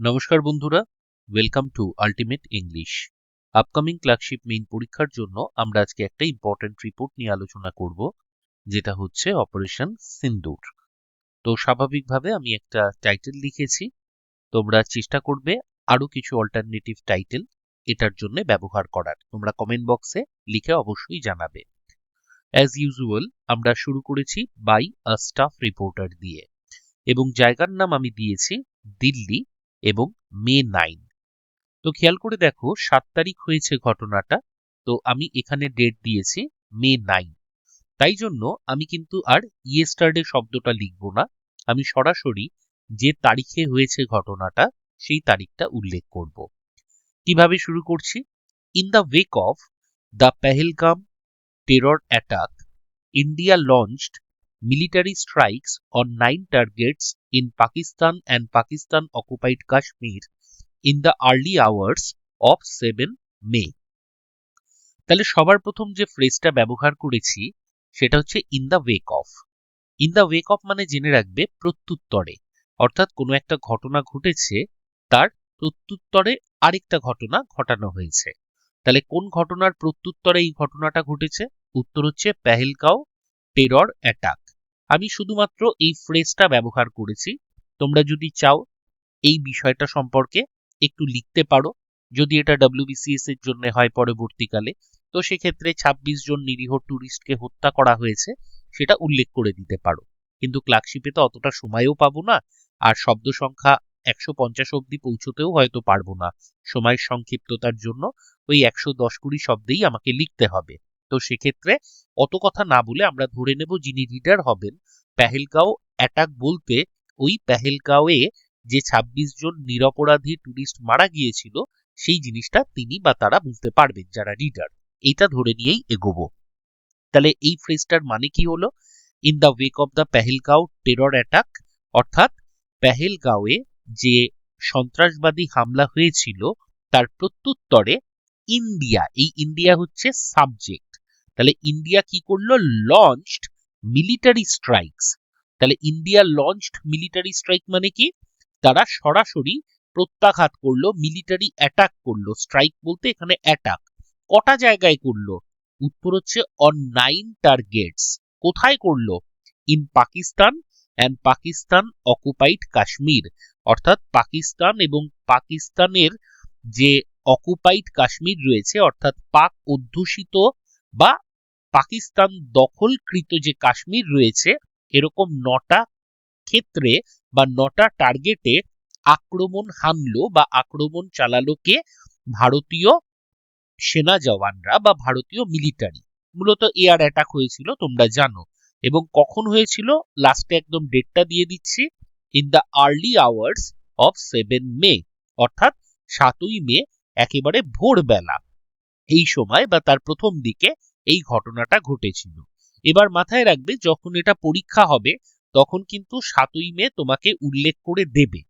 নমস্কার বন্ধুরা welcome to ultimate English upcoming clerkship main পরীক্ষার জন্য আমরা আজকে একটা ইম্পর্টেন্ট রিপোর্ট নিয়ে আলোচনা করব, যেটা হচ্ছে অপারেশন সিন্দুর তো স্বাভাবিকভাবে আমি একটা টাইটেল লিখেছি, তোমরা চেষ্টা করবে আরও কিছু অল্টারনেটিভ টাইটেল এটার জন্য ব্যবহার করার। তোমরা কমেন্ট বক্সে লিখে অবশ্যই জানাবে। অ্যাজ ইউজুয়াল আমরা শুরু করেছি বাই আ স্টাফ রিপোর্টার দিয়ে। এবং জায়গার নাম আমি দিয়েছি দিল্লি এবং মে নাইন। তো খেয়াল করে দেখো, সাত তারিখ হয়েছে ঘটনাটা, তো আমি এখানে ডেট দিয়েছি মে নাইন। তাই জন্য আমি কিন্তু আর ইয়েস্টারডে শব্দটা লিখব না। আমি সরাসরি যে তারিখে হয়েছে ঘটনাটা, সেই তারিখটা উল্লেখ করব। কীভাবে শুরু করছি? In the wake of the Pahalgam terror attack India launched military strikes on nine targets in Pakistan and Pakistan occupied Kashmir in the early hours of 7 May. তাহলে সবার প্রথম যে ফ্রেজটা ব্যবহার করেছি, সেটা হচ্ছে in the wake of in the wake of মানে জেনে রাখবে প্রত্যুত্তরে। অর্থাৎ কোনো একটা ঘটনা ঘটেছে, তার প্রত্যুত্তরে আরেকটা ঘটনা ঘটানো হয়েছে। তাহলে কোন ঘটনার প্রত্যুত্তরে এই ঘটনাটা ঘটেছে? উত্তর হচ্ছে পেহেলগাঁও টেরর অ্যাটাক আমি শুধুমাত্র এই ফ্রেজটা ব্যবহার করেছি। তোমরা যদি চাও এই বিষয়টা সম্পর্কে একটু লিখতে পারো, যদি এটা ডাব্লিউবিসিএস এর জন্য হয় পরবর্তীকালে। তো সেক্ষেত্রে ২৬ জন নিরীহ ট্যুরিস্টকে হত্যা করা হয়েছে, সেটা উল্লেখ করে দিতে পারো। কিন্তু ক্লার্কশিপে তো অতটা সময়ও পাবো না, আর শব্দ সংখ্যা একশো পঞ্চাশ অব্দি পৌঁছতেও হয়তো পারব না। সময়ের সংক্ষিপ্ততার জন্য ওই একশো দশ কুড়ি শব্দেই আমাকে লিখতে হবে। তো সেক্ষেত্রে অত কথা না বলে আমরা ধরে নেব যিনি রিডার হবেন, পেহেলগাঁও অ্যাটাক বলতে ওই পেহেলগাঁওয়ে যে ২৬ জন নিরপরাধী টুরিস্ট মারা গিয়েছিল, সেই জিনিসটা তিনি বা তারা বুঝতে পারবেন যারা রিডার এইটা ধরে নিয়েই এগোবো। তাহলে এই ফ্রেজটার মানে কি হলো? In the wake of the Pahalgam terror attack অর্থাৎ পেহেলগাঁওয়ে যে সন্ত্রাসবাদী হামলা হয়েছিল, তার প্রত্যুত্তরে ইন্ডিয়া, এই ইন্ডিয়া হচ্ছে সাবজেক্ট তাহলে ইন্ডিয়া কি করল? লঞ্চড মিলিটারি স্ট্রাইকস তাহলে ইন্ডিয়া লঞ্চড মিলিটারি স্ট্রাইক মানে কি? তারা সরাসরি প্রত্যাঘাত করল মিলিটারি অ্যাটাক করল। স্ট্রাইক বলতে এখানে অ্যাটাক কটা জায়গায় করল? উত্তর হচ্ছে অন নাইন টার্গেটস কোথায় করল? In Pakistan and Pakistan occupied Kashmir অর্থাৎ পাকিস্তান এবং পাকিস্তানের যে অকুপাইড কাশ্মীর রয়েছে, অর্থাৎ পাক অধ্যুষিত বা পাকিস্তান দখলকৃত যে কাশ্মীর রয়েছে, এরকম নটা ক্ষেত্রে বা নটা টার্গেটে আক্রমণ হানলো বা আক্রমণ চালালো কে? ভারতীয় সেনা জওয়ানরা বা ভারতীয় মিলিটারি মূলত এয়ার অ্যাটাক হয়েছিল, তোমরা জানো। এবং কখন হয়েছিল? লাস্টে একদম ডেটটা দিয়ে দিচ্ছি। In the early hours of seven May অর্থাৎ সাতই মে, একেবারে ভোরবেলা। এই সময় বা তার প্রথম দিকে এই ঘটনাটা ঘটেছিল। এবার মাথায় রাখবে, যখন এটা পরীক্ষা হবে, তখন কিন্তু সাতই মে তোমাকে উল্লেখ করে দেবে।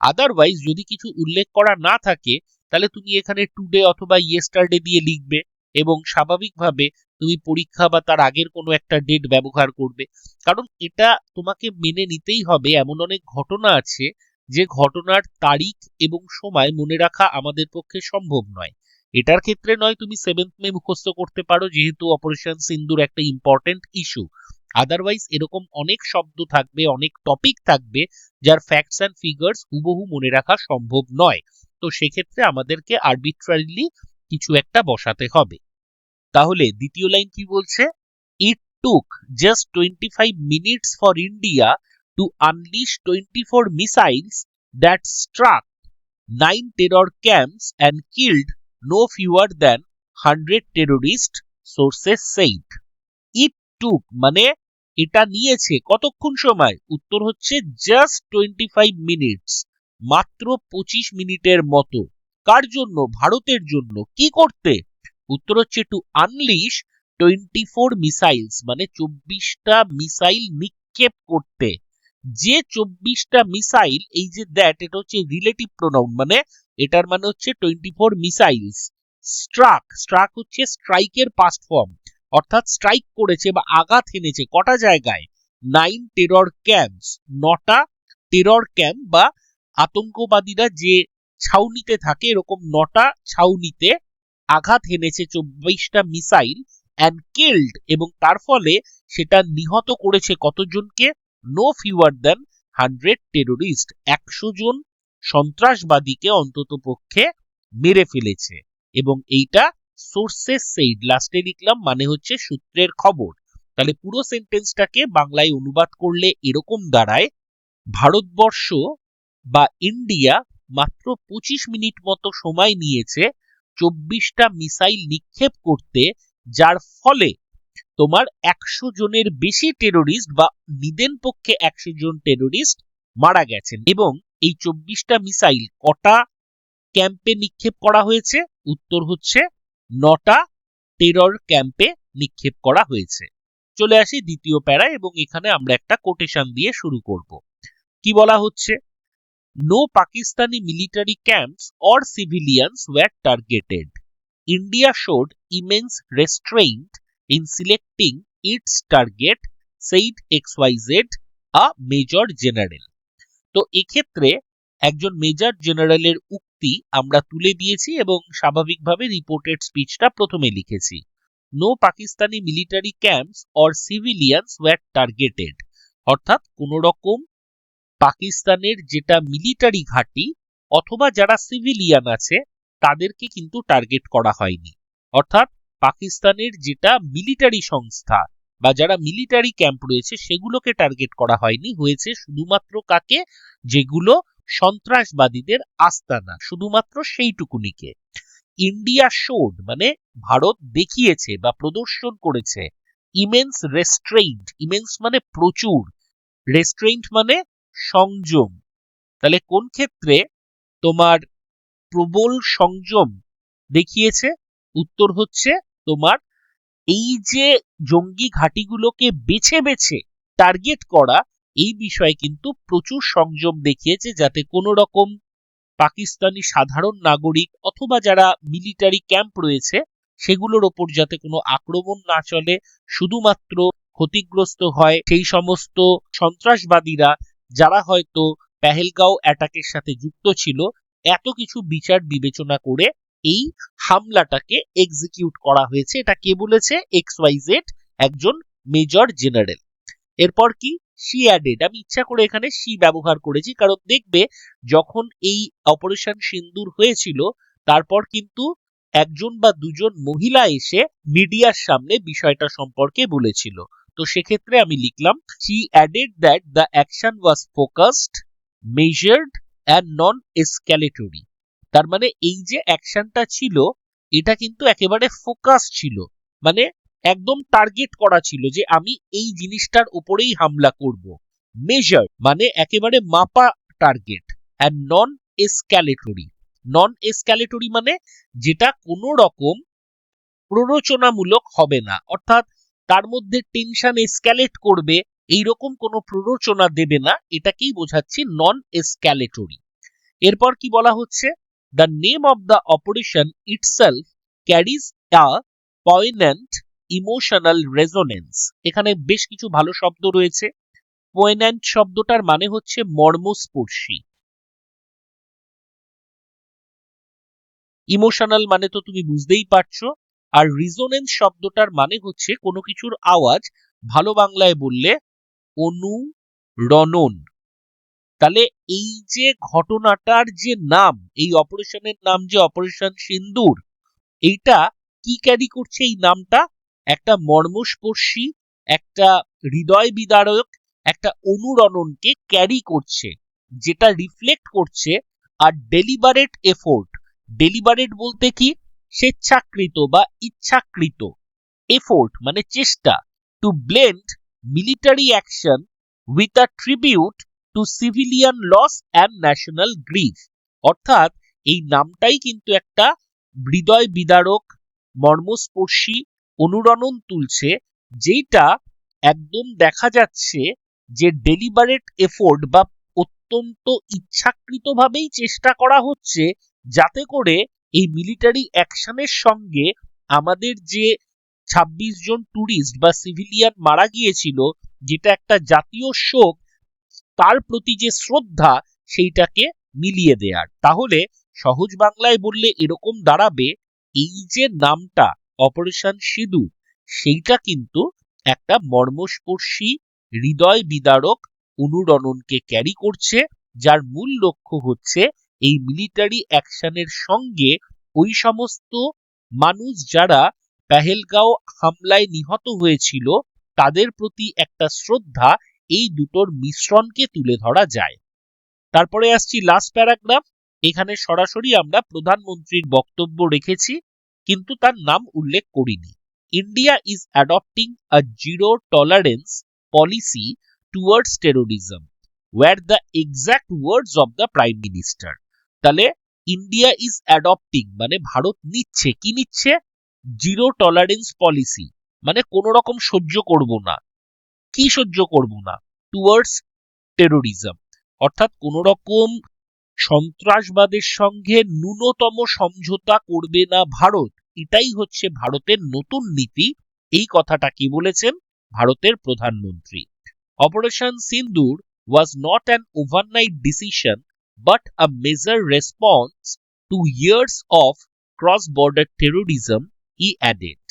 আদারওয়াইজ যদি কিছু উল্লেখ করা না থাকে, তাহলে তুমি এখানে টুডে অথবা ইয়েস্টারডে দিয়ে লিখবে এবং স্বাভাবিকভাবে তুমি পরীক্ষা বা তার আগের কোনো একটা ডেট ব্যবহার করবে। কারণ এটা তোমাকে মেনে নিতেই হবে, এমন অনেক ঘটনা আছে, যে ঘটনার তারিখ এবং সময় মনে রাখা আমাদের পক্ষে সম্ভব নয়। এটার ক্ষেত্রে নয়, তুমি সেভেন্থ মে মুখস্থ করতে পারো, যেহেতু অপারেশন সিন্দুর একটা ইম্পর্টেন্ট ইস্যু আদারওয়াইজ এরকম অনেক শব্দ থাকবে, অনেক টপিক থাকবে, যার ফ্যাক্টস অ্যান্ড ফিগার্স হুবহু মনে রাখা সম্ভব নয়। তো সেক্ষেত্রে আমাদেরকে আরবিট্রারিলি কিছু একটা বসাতে হবে। তাহলে দ্বিতীয় লাইন কি বলছে? It took just twenty five minutes for India to unleash twenty four missiles that struck nine terror camps and killed no fewer than 100 terrorist sources said. It took মানে এটা নিয়েছে কতক্ষণ সময়? উত্তর হচ্ছে জাস্ট 25 মিনিটস মাত্র 25 মিনিটের মতো। কার জন্য? ভারতের জন্য। কি করতে? উত্তর হচ্ছে টু আনলিশ 24 মিসাইলস মানে 24টা মিসাইল নিক্ষেপ করতে। যে 24টা মিসাইল এই যে দ্যাট এটা হচ্ছে রিলেটিভ প্রোনাউন মানে এটার মানে হচ্ছে twenty four missiles struck struck হচ্ছে স্ট্রাইকের পাস্ট ফর্ম অর্থাৎ স্ট্রাইক করেছে বা আঘাত এনেছে কটা জায়গায়? নাইন টেরর ক্যাম্পস নটা টেরর ক্যাম্প বা আতঙ্কবাদীরা যে ছাউনিতে থাকে, এরকম নটা ছাউনিতে আঘাত হেনেছে চব্বিশটা মিসাইল অ্যান্ড কিল্ড এবং তার ফলে সেটা নিহত করেছে কতজনকে? No fewer than hundred terrorist একশো জন সন্ত্রাসবাদীকে অন্তত পক্ষে মেরে ফেলেছে। এবং এইটা সোর্সেস সেইড লাস্টে লিখলাম মানে হচ্ছে সূত্রের খবর। তাহলে পুরো সেন্টেন্সটাকে বাংলায় অনুবাদ করলে এরকম দাঁড়ায়, ভারতবর্ষ বা ইন্ডিয়া মাত্র পঁচিশ মিনিট মতো সময় নিয়েছে চব্বিশটা মিসাইল নিক্ষেপ করতে, যার ফলে তোমার একশো জনের বেশি টেরোরিস্ট বা নিদেন পক্ষে একশো জন টেরোরিস্ট মারা গেছেন। এবং এই চব্বিশটা মিসাইল কটা ক্যাম্পে নিক্ষেপ করা হয়েছে? উত্তর হচ্ছে নটা টেরর ক্যাম্পে নিক্ষেপ করা হয়েছে। চলে আসি দ্বিতীয় প্যারা এবং এখানে আমরা একটা কোটেশন দিয়ে শুরু করব। কি বলা হচ্ছে? No Pakistani military camps or civilians were targeted India showed immense restraint in selecting its target said X Y Z a major general তো এক্ষেত্রে একজন মেজর জেনারেলের উক্তি আমরা তুলে দিয়েছি এবং স্বাভাবিকভাবে রিপোর্টেড স্পিচটা প্রথমে লিখেছি। No Pakistani military camps or civilians were targeted অর্থাৎ কোন রকম পাকিস্তানের যেটা মিলিটারি ঘাঁটি অথবা যারা সিভিলিয়ান আছে, তাদেরকে কিন্তু টার্গেট করা হয়নি। অর্থাৎ পাকিস্তানের যেটা মিলিটারি সংস্থা বা যারা মিলিটারি ক্যাম্প রয়েছে, সেগুলোকে টার্গেট করা হয়নি। হয়েছে শুধুমাত্র কাকে? যেগুলো সন্ত্রাসবাদীদের আস্তানা। শুধুমাত্র সেইটুকুনিকে। ইন্ডিয়া শোড মানে ভারত দেখিয়েছে বা প্রদর্শন করেছে ইমেন্স রেস্ট্রেইন্ট ইমেন্স মানে প্রচুর। রেস্ট্রেইন্ট মানে সংযম। তাহলে কোন ক্ষেত্রে তোমার প্রবল সংযম দেখিয়েছে? উত্তর হচ্ছে তোমার এই যে জঙ্গি ঘাঁটিগুলোকে বেছে বেছে টার্গেট করা, এই বিষয়ে কিন্তু প্রচুর সংযম দেখিয়েছে যাতে কোনো রকম পাকিস্তানি সাধারণ নাগরিক অথবা যারা মিলিটারি ক্যাম্প রয়েছে, সেগুলোর ওপর যাতে কোনো আক্রমণ না চলে, শুধুমাত্র ক্ষতিগ্রস্ত হয় সেই সমস্ত সন্ত্রাসবাদীরা যারা হয়তো পেহেলগাঁও অ্যাটাকের সাথে যুক্ত ছিল, এত কিছু বিচার বিবেচনা করে এই হামলাটাকে এক্সিকিউট করা হয়েছে। এটা কে বলেছে? এক্স ওয়াই জেড একজন মেজর জেনারেল এরপর কি? সি অ্যাডেড আমি ইচ্ছা করে এখানে সি ব্যবহার করেছি, কারণ দেখবে যখন এই অপারেশন সিন্দুর হয়েছিল, তারপর কিন্তু একজন বা দুজন মহিলা এসে মিডিয়ার সামনে বিষয়টা সম্পর্কে বলেছিল। তো সেক্ষেত্রে আমি লিখলাম she added that the action was focused measured and non escalatory তার মানে এই যে অ্যাকশনটা ছিল, এটা কিন্তু একেবারে ফোকাস ছিল। মানে একদম টার্গেট করা ছিল যে আমি এই জিনিসটার উপরেই হামলা করব। মেজার মানে একেবারে মাপা টার্গেট অ্যান্ড নন এসক্যালেটরি নন এসক্যালেটরি মানে যেটা কোনো রকম প্ররোচনামূলক হবে না। অর্থাৎ তার মধ্যে টেনশন এসক্যালেট করবে, এইরকম কোনো প্ররোচনা দেবে না, এটাকেই বোঝাচ্ছি নন এসক্যালেটরি এরপর কি বলা হচ্ছে? The name of the operation itself carries a poignant emotional resonance এখানে বেশ কিছু ভালো শব্দ রয়েছে। পয়েন্যান্ট শব্দটার মানে হচ্ছে মর্মস্পর্শী। ইমোশনাল মানে তো তুমি বুঝতেই পারছ। আর রিজোনেন্স শব্দটার মানে হচ্ছে কোনো কিছুর আওয়াজ ভালো বাংলায় বললে অনুরণন। তাহলে এই যে ঘটনাটার যে নাম, এই অপারেশনের নাম যে অপারেশন সিন্দুর, এইটা কি ক্যারি করছে এই নামটা? একটা মর্মস্পর্শী, একটা হৃদয় বিদারক, একটা অনুরণনকে ক্যারি করছে, যেটা রিফ্লেক্ট করছে আর ডেলিবারেট এফোর্ট ডেলিবারেট বলতে কি? স্বেচ্ছাকৃত বা ইচ্ছাকৃত এফোর্ট মানে চেষ্টা to blend military action with a tribute to civilian loss and national grief অর্থাৎ, এই নামটাই কিন্তু একটা হৃদয় বিদারক, মর্মস্পর্শী অনুরণন তুলছে যেটা একদম দেখা যাচ্ছে যে ডেলিবারেট এফোর্ড বা অত্যন্ত ইচ্ছাকৃতভাবেই চেষ্টা করা হচ্ছে যাতে করে এই মিলিটারি অ্যাকশনের সঙ্গে আমাদের যে ২৬ জন ট্যুরিস্ট বা সিভিলিয়ান মারা গিয়েছিল, যেটা একটা জাতীয় শোক তার প্রতি যে শ্রদ্ধা, সেইটাকে মিলিয়ে দেয়ার। তাহলে সহজ বাংলায় বললে এরকম দাঁড়াবে, এই যে নামটা, অপারেশন সিঁদুর, সেইটা কিন্তু একটা মর্মস্পর্শী, হৃদয় বিদারক অনুরণনকে ক্যারি করছে, যার মূল লক্ষ্য হচ্ছে এই মিলিটারি অ্যাকশনের সঙ্গে ওই সমস্ত মানুষ যারা পেহেলগাঁও হামলায় নিহত হয়েছিল, তাদের প্রতি একটা শ্রদ্ধা এই দুটোর মিশ্রণকে তুলে ধরা যায়। তারপরে আসছি লাস্ট প্যারাগ্রাফ এখানে সরাসরি আমরা প্রধানমন্ত্রীর বক্তব্য রেখেছি, কিন্তু তার নাম উল্লেখ করিনি। India is adopting a zero tolerance policy towards terrorism were the exact words of the prime minister তাহলে ইন্ডিয়া ইজ অ্যাডপ্টিং মানে ভারত নিচ্ছে, কি নিচ্ছে? জিরো টলারেন্স পলিসি মানে কোনো রকম সহ্য করব না। কি সহ্য করব না? টুয়ার্ডস টেরোরিজম অর্থাৎ কোন রকম সন্ত্রাসবাদের সঙ্গে ন্যূনতম সমঝোতা করবে না ভারত। এটাই হচ্ছে ভারতের নতুন নীতি। এই কথাটা কি বলেছেন? ভারতের প্রধানমন্ত্রী। Operation Sindoor was not an overnight decision but a measured response to years of cross-border terrorism, he added.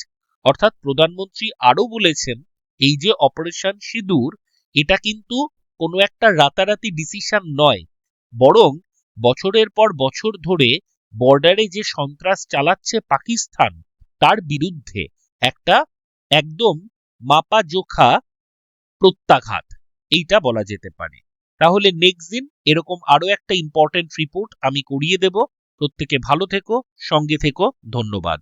অর্থাৎ প্রধানমন্ত্রী আরও বলেছেন এই যে অপারেশন সিঁদুর, এটা কিন্তু কোনো একটা রাতারাতি ডিসিশন নয়। বরং বছরের পর বছর ধরে বর্ডারে যে সন্ত্রাস চালাচ্ছে পাকিস্তান, তার বিরুদ্ধে একটা একদম মাপা জোখা প্রত্যাঘাত, এইটা বলা যেতে পারে। তাহলে নেক্সট দিন এরকম আরও একটা ইম্পর্টেন্ট রিপোর্ট আমি করিয়ে দেব। প্রত্যেকে ভালো থেকো, সঙ্গে থেকো, ধন্যবাদ।